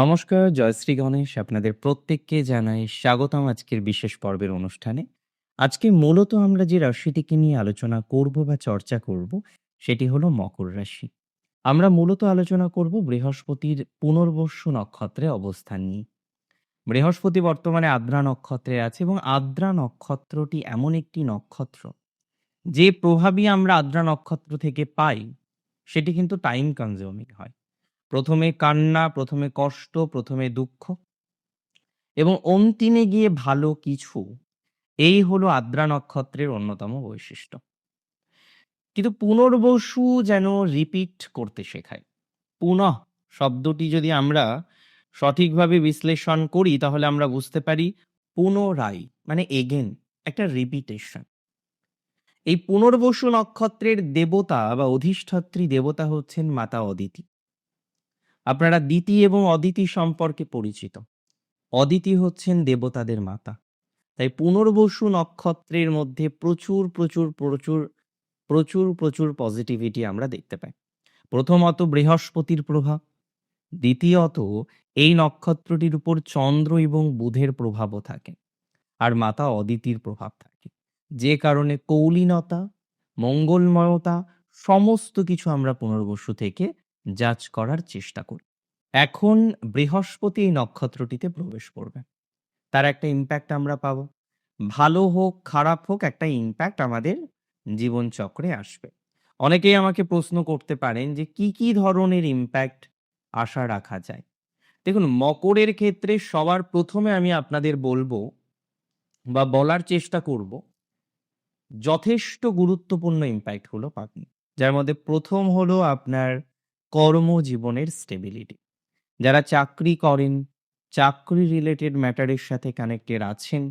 নমস্কার, জয়শ্রী গণেশ। আপনাদের প্রত্যেককে জানাই স্বাগতম আজকের বিশেষ পর্বের অনুষ্ঠানে। আজকে মূলত আমরা যে রাশিটিকে নিয়ে আলোচনা করব বা চর্চা করব, সেটি হলো মকর রাশি। আমরা মূলত আলোচনা করব বৃহস্পতির পুনর্বসু নক্ষত্রে অবস্থান নিয়ে। বৃহস্পতি বর্তমানে আদ্রা নক্ষত্রে আছে এবং আদ্রা নক্ষত্রটি এমন একটি নক্ষত্র, যে প্রভাবই আমরা আদ্রা নক্ষত্র থেকে পাই, সেটি কিন্তু টাইম কনজিউমিং হয়। প্রথমে কান্না, প্রথমে কষ্ট, প্রথমে দুঃখ এবং অন্তিমে গিয়ে ভালো কিছু। এই হলো আদ্রা নক্ষত্রের অন্যতম বৈশিষ্ট্য। কিন্তু পুনর্বসু যেন রিপিট করতে শেখায়। পুনঃ শব্দটি যদি আমরা সঠিকভাবে বিশ্লেষণ করি তাহলে আমরা বুঝতে পারি পুনরায় মানে এগেন একটা রিপিটেশন। এই পুনর্বসু নক্ষত্রের দেবতা বা অধিষ্ঠাত্রী দেবতা হচ্ছেন মাতা অদিতি। আপনারা দিতি এবং অদিতি সম্পর্কে পরিচিত। অদিতি হচ্ছেন দেবতাদের মাতা। তাই পুনর্বসু নক্ষত্রের মধ্যে প্রচুর, প্রচুর, প্রচুর, প্রচুর, প্রচুর পজিটিভিটি আমরা দেখতে পাই। প্রথমত বৃহস্পতির প্রভাব। দ্বিতীয়ত এই নক্ষত্রটির উপর চন্দ্র এবং বুধের প্রভাবও থাকে। আর মাতা অদিতির প্রভাব থাকে। যে কারণে কৌলীনতা, মঙ্গলময়তা সমস্ত কিছু আমরা পুনর্বসু থেকে জাজ করার চেষ্টা করি। এখন বৃহস্পতি এই নক্ষত্রটিতে প্রবেশ করবে। তার একটা ইম্প্যাক্ট আমরা পাবো। ভালো হোক, খারাপ হোক একটা ইম্প্যাক্ট আমাদের জীবনচক্রে আসবে। অনেকেই আমাকে প্রশ্ন করতে পারেন যে কি, কি ধরনের ইম্প্যাক্ট আশা রাখা যায়? দেখুন মকরের ক্ষেত্রে সবার প্রথমে আমি আপনাদের বলব বা বলার চেষ্টা করব যথেষ্ট গুরুত্বপূর্ণ ইমপ্যাক্টগুলো পাবেন। যার মধ্যে প্রথম হলো আপনার কর্মজীবনের স্টেবিলিটি। যারা চাকরি করেন, চাকরি রিলেটেড ম্যাটারের সাথে কানেক্টেড আছেন,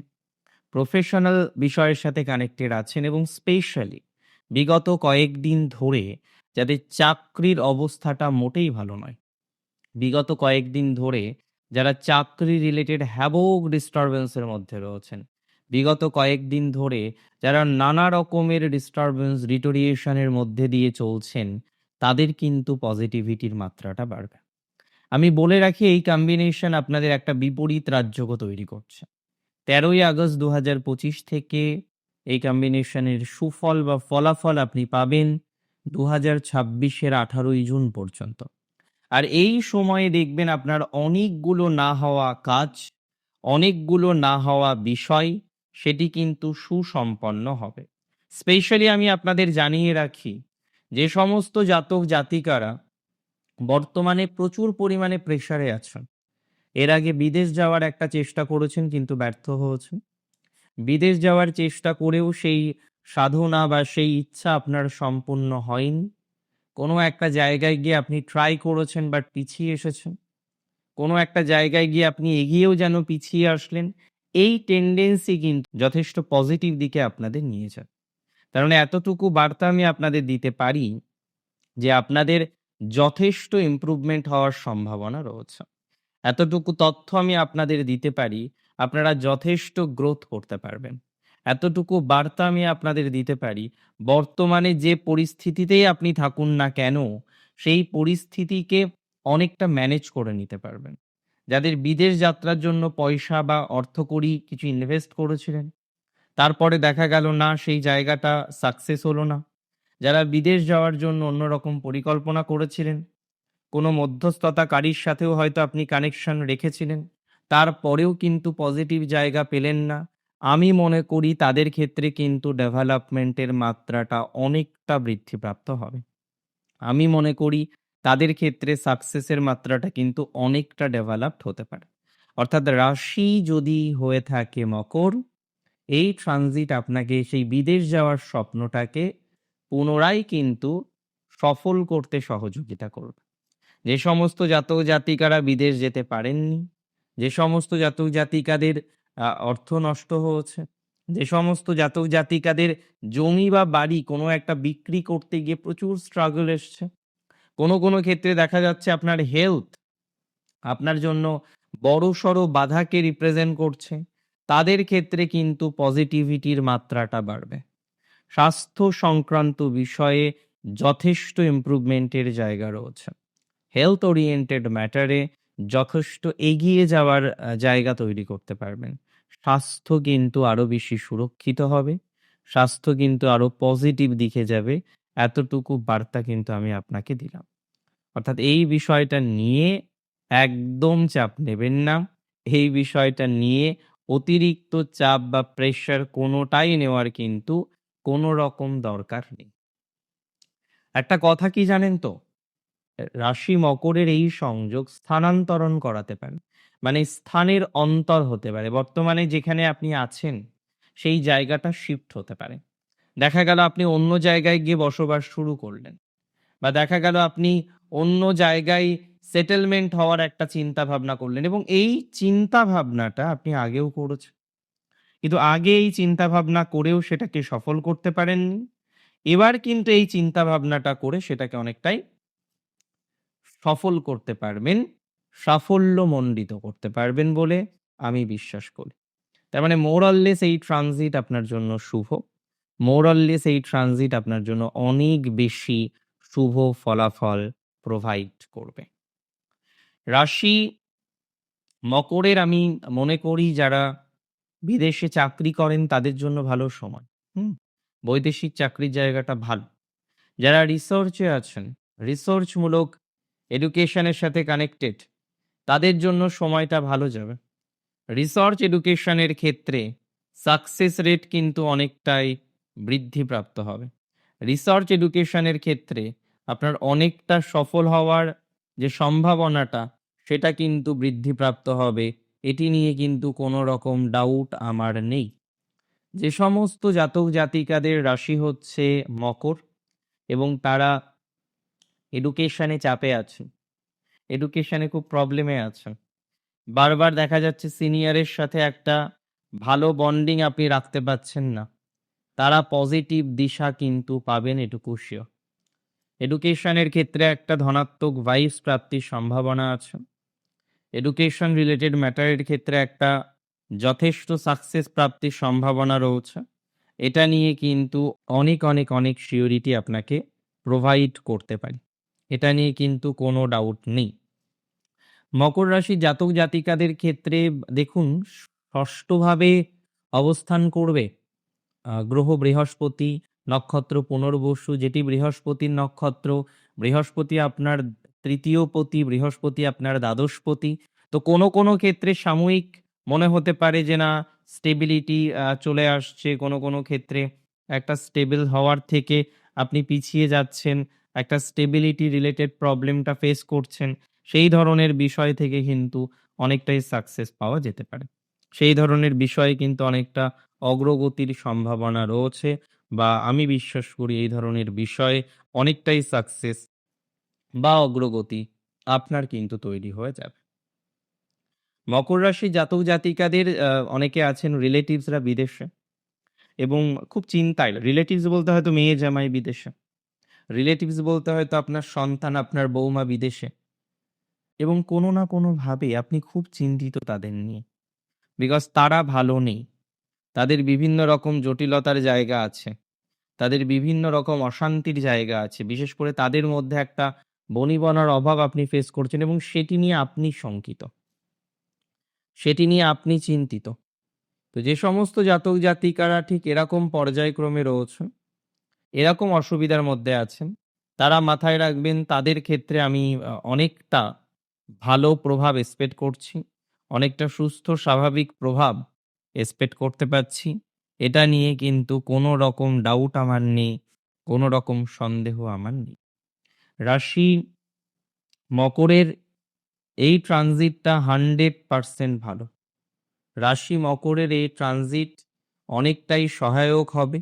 প্রফেশনাল বিষয়ের সাথে কানেক্টেড আছেন এবং স্পেশালি বিগত কয়েকদিন ধরে যাদের চাকরির অবস্থাটা মোটেই ভালো নয়। বিগত কয়েকদিন ধরে যারা চাকরি রিলেটেড হ্যাভক ডিস্টারবেন্স এর মধ্যে রয়েছেন। বিগত কয়েকদিন ধরে যারা নানা রকমের ডিস্টারবেন্স, ডিটোরিয়েশন এর মধ্যে দিয়ে চলছেন, তাদের কিন্তু পজিটিভিটির মাত্রাটা বাড়বে। আমি বলে রাখি এই কম্বিনেশন আপনাদের একটা বিপরীত রাজ্যকে তৈরি করছে। ১৩ই আগস্ট ২০২৫ থেকে এই কম্বিনেশনের সুফল বা ফলাফল আপনি পাবেন দু হাজার ছাব্বিশের আঠারোই জুন পর্যন্ত। আর এই সময়ে দেখবেন আপনার অনেকগুলো না হওয়া কাজ, অনেকগুলো না হওয়া বিষয় সেটি কিন্তু সুসম্পন্ন হবে। স্পেশালি আমি আপনাদের জানিয়ে রাখি যে সমস্ত জাতক জাতিকারা বর্তমানে প্রচুর পরিমাণে প্রেশারে আছেন। এর আগে বিদেশ যাওয়ার একটা চেষ্টা করেছেন, কিন্তু ব্যর্থ হয়েছেন। বিদেশ যাওয়ার চেষ্টা করেও সেই সাধনা বা সেই ইচ্ছা আপনার সম্পূর্ণ হয়নি। কোনো একটা জায়গায় গিয়ে আপনি ট্রাই করেছেন বাট পিছিয়ে এসেছেন। কোনো একটা জায়গায় গিয়ে আপনি এগিয়েও যেন পিছিয়ে আসলেন। এই টেন্ডেন্সি কিন্তু যথেষ্ট পজিটিভ দিকে আপনাদের নিয়ে যায়। মানে এতটুকু বার্তা আমি আপনাদের দিতে পারি যে আপনাদের যথেষ্ট ইমপ্রুভমেন্ট হওয়ার সম্ভাবনা রয়েছে। এতটুকু তথ্য আমি আপনাদের দিতে পারি, আপনারা যথেষ্ট গ্রোথ করতে পারবেন। এতটুকু বার্তা আমি আপনাদের দিতে পারি, বর্তমানে যে পরিস্থিতিতেই আপনি থাকুন না কেন, সেই পরিস্থিতিকে অনেকটা ম্যানেজ করে নিতে পারবেন। যাদের বিদেশ যাত্রার জন্য পয়সা বা অর্থকড়ি কিছু ইনভেস্ট করেছিলেন, তারপরে দেখা গেল না সেই জায়গাটা সাকসেস হলো না। যারা বিদেশ যাওয়ার জন্য অন্যরকম পরিকল্পনা করেছিলেন, কোনো মধ্যস্থতাকারীর সাথেও হয়তো আপনি কানেকশন রেখেছিলেন, তারপরেও কিন্তু পজিটিভ জায়গা পেলেন না। আমি মনে করি তাদের ক্ষেত্রে কিন্তু ডেভেলপমেন্টের মাত্রাটা অনেকটা বৃদ্ধিপ্রাপ্ত হবে। আমি মনে করি তাদের ক্ষেত্রে সাকসেসের মাত্রাটা কিন্তু অনেকটা ডেভেলপড হতে পারে। অর্থাৎ রাশি যদি হয়ে থাকে মকর, এই ট্রানজিট আপনাকে সেই বিদেশ যাওয়ার স্বপ্নটাকে পুনরায় কিন্তু সফল করতে সহযোগিতা করবে। যে সমস্ত জাতক জাতিকারা বিদেশ যেতে পারেননি, যে সমস্ত জাতক জাতিকাদের অর্থ নষ্ট হয়েছে, যে সমস্ত জাতক জাতিকাদের জমি বা বাড়ি কোনো একটা বিক্রি করতে গিয়ে প্রচুর স্ট্রাগল এসছে। কোনো, কোনো ক্ষেত্রে দেখা যাচ্ছে আপনার হেলথ আপনার জন্য বড়সড় বাধাকে রিপ্রেজেন্ট করছে। তাদের ক্ষেত্রে কিন্তু পজিটিভিটির মাত্রাটা বাড়বে। স্বাস্থ্য সংক্রান্ত বিষয়ে যথেষ্ট ইমপ্রুভমেন্টের জায়গা রয়েছে। হেলথ ওরিয়েন্টেড ম্যাটারে যথেষ্ট এগিয়ে যাওয়ার জায়গা তৈরি করতে পারবেন। স্বাস্থ্য কিন্তু আরও বেশি সুরক্ষিত হবে। স্বাস্থ্য কিন্তু আরও পজিটিভ দিকে যাবে। এতটুকু বার্তা কিন্তু আমি আপনাকে দিলাম। অর্থাৎ এই বিষয়টা নিয়ে একদম চাপ নেবেন না। এই বিষয়টা নিয়ে অতিরিক্ত চাপ বা প্রেশার কোনোটাই নেওয়ার কিন্তু কোনো রকম দরকার নেই। একটা কথা কি জানেন তো? রাশি মকরের এই সংযোগ স্থানান্তরণ করাতে পারে। মানে স্থানের অন্তর হতে পারে। বর্তমানে যেখানে আপনি আছেন, সেই জায়গাটা শিফট হতে পারে। দেখা গেল আপনি অন্য জায়গায় গিয়ে বসবাস শুরু করলেন। বা দেখা গেল আপনি অন্য জায়গায় সেটেলমেন্ট হওয়ার একটা চিন্তা ভাবনা করলেন এবং এই চিন্তা ভাবনাটা আপনি আগেও করেছেন। কিন্তু আগে এই চিন্তা ভাবনা করেও সেটাকে সফল করতে পারেননি। এবার কিন্তু এই চিন্তা ভাবনাটা করে সেটাকে অনেকটাই সফল করতে পারবেন, সাফল্যমণ্ডিত করতে পারবেন বলে আমি বিশ্বাস করি। তার মানে মোর অর লেস এই ট্রানজিট আপনার জন্য শুভ। মোর অর লেস এই ট্রানজিট আপনার জন্য অনেক বেশি শুভ ফলাফল প্রোভাইড করবে। রাশি মকরের আমি মনে করি যারা বিদেশে চাকরি করেন তাদের জন্য ভালো সময়। হুম? বৈদেশিক চাকরির জায়গাটা ভালো। যারা রিসার্চে আছেন, রিসার্চমূলক এডুকেশনের সাথে কানেক্টেড তাদের জন্য সময়টা ভালো যাবে। রিসার্চ এডুকেশনের ক্ষেত্রে সাকসেস রেট কিন্তু অনেকটাই বৃদ্ধিপ্রাপ্ত হবে। রিসার্চ এডুকেশনের ক্ষেত্রে আপনার অনেকটা সফল হওয়ার যে সম্ভাবনাটা, সেটা কিন্তু বৃদ্ধিপ্রাপ্ত হবে। এটি নিয়ে কিন্তু কোনো রকম ডাউট আমার নেই। যে সমস্ত জাতক জাতিকাদের রাশি হচ্ছে মকর এবং তারা এডুকেশনে চাপে আছেন। এডুকেশনে খুব প্রবলেমে আছেন। বারবার দেখা যাচ্ছে সিনিয়রের সাথে একটা ভালো বন্ডিং আপনি রাখতে পারছেন না। তারা পজিটিভ দিশা কিন্তু পাবেন এটুকু সিওর। এডুকেশনের ক্ষেত্রে একটা ধনাত্মক ভাইবস প্রাপ্তির সম্ভাবনা আছে। এডুকেশন রিলেটেড ম্যাটারের ক্ষেত্রে একটা যথেষ্ট সাকসেস প্রাপ্তির সম্ভাবনা রয়েছে। এটা নিয়ে কিন্তু অনেক, অনেক, অনেক সিউরিটি আপনাকে প্রোভাইড করতে পারি। এটা নিয়ে কিন্তু কোনো ডাউট নেই। মকর রাশি জাতক জাতিকাদের ক্ষেত্রে দেখুন ষষ্ঠভাবে অবস্থান করবে গ্রহ বৃহস্পতি, নক্ষত্র পুনর্বসু যেটি বৃহস্পতির নক্ষত্র। বৃহস্পতি আপনার তৃতীয় পতি, বৃহস্পতি আপনার দ্বাদশপতি। তো কোনো, কোনো ক্ষেত্রে সাময়িক মনে হতে পারে যে না স্টেবিলিটি চলে আসছে। কোনো, কোনো ক্ষেত্রে একটা স্টেবল হওয়ার থেকে আপনি পিছিয়ে যাচ্ছেন। একটা স্টেবিলিটি রিলেটেড প্রবলেমটা ফেস করছেন। সেই ধরনের বিষয় থেকে কিন্তু অনেকটাই সাকসেস পাওয়া যেতে পারে। সেই ধরনের বিষয়ে কিন্তু অনেকটা অগ্রগতির সম্ভাবনা রয়েছে বা আমি বিশ্বাস করি এই ধরনের বিষয়ে অনেকটাই সাকসেস বা অগ্রগতি আপনার কিন্তু তৈরি হয়ে যাবে। মকর রাশি জাতক জাতিকাদের অনেকে আছেন রিলেটিভসরা বিদেশে এবং খুব চিন্তায় রিলেটিভস বলতে হয়তো মেয়ে জামাই বিদেশে। রিলেটিভস বলতে হয়তো আপনার সন্তান, আপনার বৌমা বিদেশে। এবং কোনো না কোনোভাবে আপনি খুব চিন্তিত তাদের নিয়ে। বিকজ তারা ভালো নেই। তাদের বিভিন্ন রকম জটিলতার জায়গা আছে। তাদের বিভিন্ন রকম অশান্তির জায়গা আছে। বিশেষ করে তাদের মধ্যে একটা বনিবনার অভাব আপনি ফেস করছেন এবং সেটি নিয়ে আপনি শঙ্কিত। সেটি নিয়ে আপনি চিন্তিত। তো যে সমস্ত জাতক জাতিকারা ঠিক এরকম পর্যায়ক্রমে রয়েছে, এরকম অসুবিধার মধ্যে আছেন, তারা মাথায় রাখবেন তাদের ক্ষেত্রে আমি অনেকটা ভালো প্রভাব এক্সপেক্ট করছি। অনেকটা সুস্থ স্বাভাবিক প্রভাব এক্সপেক্ট করতে পারছি। এটা নিয়ে কিন্তু কোনো রকম ডাউট আমার নেই। কোনো রকম সন্দেহ আমার নেই। রাশি মকরের এই ট্রানজিটটা 100% ভালো। রাশি মকরের এই ট্রানজিট অনেকটাই সহায়ক হবে।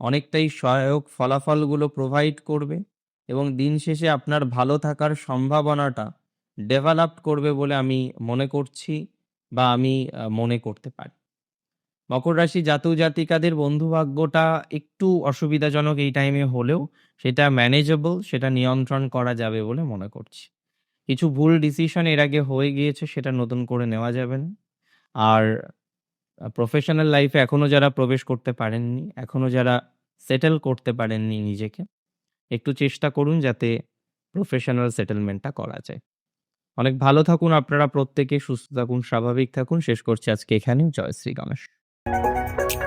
অনেকটাই সহায়ক ফলাফলগুলো প্রোভাইড করবে এবং দিন শেষে আপনার ভালো থাকার সম্ভাবনাটা ডেভেলপড করবে বলে আমি মনে করছি বা আমি মনে করতে পারি। মকর রাশি জাতক জাতিকাদের বন্ধুভাগ্যটা একটু অসুবিধাজনক এই টাইমে হলেও সেটা ম্যানেজেবল সেটা নিয়ন্ত্রণ করা যাবে বলে মনে করছি। কিছু ভুল ডিসিশন এর আগে হয়ে গিয়েছে সেটা নতুন করে নেওয়া যাবে না। আর প্রফেশনাল লাইফে এখনও যারা প্রবেশ করতে পারেননি, এখনও যারা সেটেল করতে পারেননি নিজেকে, একটু চেষ্টা করুন যাতে প্রফেশনাল সেটেলমেন্টটা করা যায়। অনেক ভালো থাকুন আপনারা প্রত্যেকে, সুস্থ থাকুন, স্বাভাবিক থাকুন। শেষ করছি আজকে এখানেই। জয় শ্রী গণেশ। Thank you.